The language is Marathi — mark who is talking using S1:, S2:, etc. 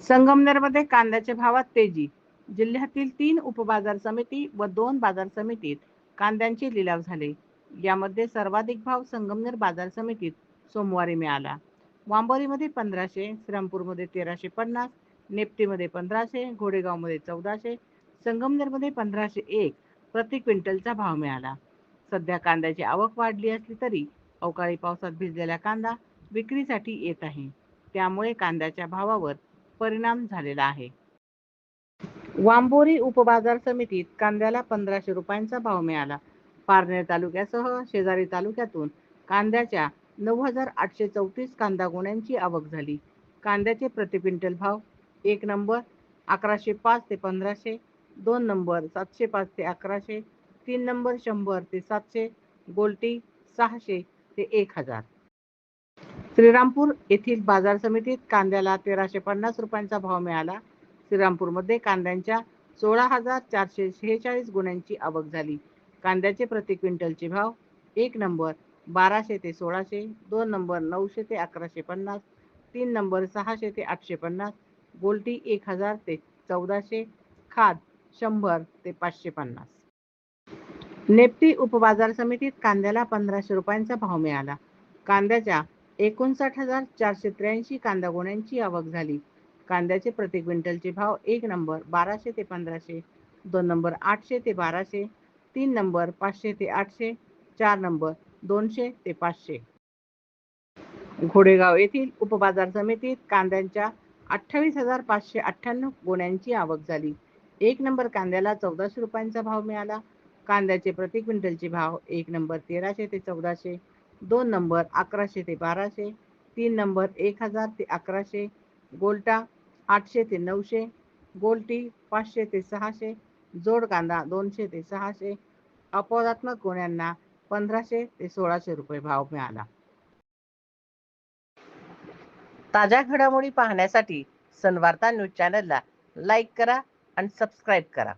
S1: संगमनेरमध्ये कांद्याच्या भावात तेजी. जिल्ह्यातील तीन उपबाजार समिती व दोन बाजार समितीत कांद्यांचे लिलाव झाले. यामध्ये सर्वाधिक भाव संगमनेर बाजार समितीत सोमवारी मिळाला. वांबोरीमध्ये पंधराशे श्रीरामपूरमध्ये तेराशे पन्नास नेप्टीमध्ये पंधराशे घोडेगावमध्ये चौदाशे संगमनेरमध्ये पंधराशे एक प्रति क्विंटलचा भाव मिळाला. सध्या कांद्याची आवक वाढली असली तरी अवकाळी पावसात भिजलेला कांदा विक्रीसाठी येत आहे. त्यामुळे कांद्याच्या भावावर परिणाम झालेला आहे. वांबोरी उपबाजार समितीत कांद्याला पंधराशे रुपयांचा भाव मिळाला. पारनेर तालुक्यासह शेजारी तालुक्यातून कांद्याच्या नऊ हजार आठशे चौतीस कांदा गोण्यांची आवक झाली. कांद्याचे प्रति क्विंटल भाव एक नंबर अकराशे पाच ते पंधराशे दोन नंबर सातशे पाच ते अकराशे तीन नंबर शंभर ते सातशे गोल्टी सहाशे ते एक हजार. श्रीरामपूर येथील बाजार समितीत कांद्याला तेराशे पन्नास रुपयांचा भाव मिळाला. श्रीरामपूरमध्ये कांद्यांच्या सोळा हजार चारशे शेहेचाळीस गुण्यांची आवक झाली. कांद्याचे प्रति क्विंटलचे भाव एक नंबर बाराशे ते सोळाशे दोन नंबर नऊशे ते अकराशे पन्नास तीन नंबर सहाशे ते आठशे पन्नास गोल्टी एक हजार ते चौदाशे खाद शंभर ते पाचशे पन्नास. नेप्टी उपबाजार समितीत कांद्याला पंधराशे रुपयांचा भाव मिळाला. कांद्याच्या एकोणसाठ हजार चारशे त्र्याऐंशी कांदा गोण्यांची आवक झाली. कांद्याचे प्रति क्विंटलचे भाव एक नंबर बाराशे ते पंधराशे दोन नंबर आठशे ते बाराशे तीन नंबर पाचशे ते आठशे चार नंबर दोनशे ते पाचशे. घोडेगाव येथील उपबाजार समितीत कांद्यांच्या अठ्ठावीस हजार पाचशे अठ्ठ्याण्णव गोण्यांची आवक झाली. एक नंबर कांद्याला चौदाशे रुपयांचा भाव मिळाला. कांद्याचे प्रति क्विंटलचे भाव एक नंबर तेराशे ते चौदाशे दोन नंबर अकराशे ते बाराशे तीन नंबर एक हजार ते अकराशे गोल्टा आठशे ते नऊशे गोल्टी पाचशे ते सहाशे जोडकांदा दोनशे ते सहाशे अपवादात्मक गुण्यांना पंधराशे ते सोळाशे रुपये भाव मिळाला. ताज्या घडामोडी पाहण्यासाठी सनवार्ता न्यूज चॅनलला लाईक करा आणि सबस्क्राईब करा.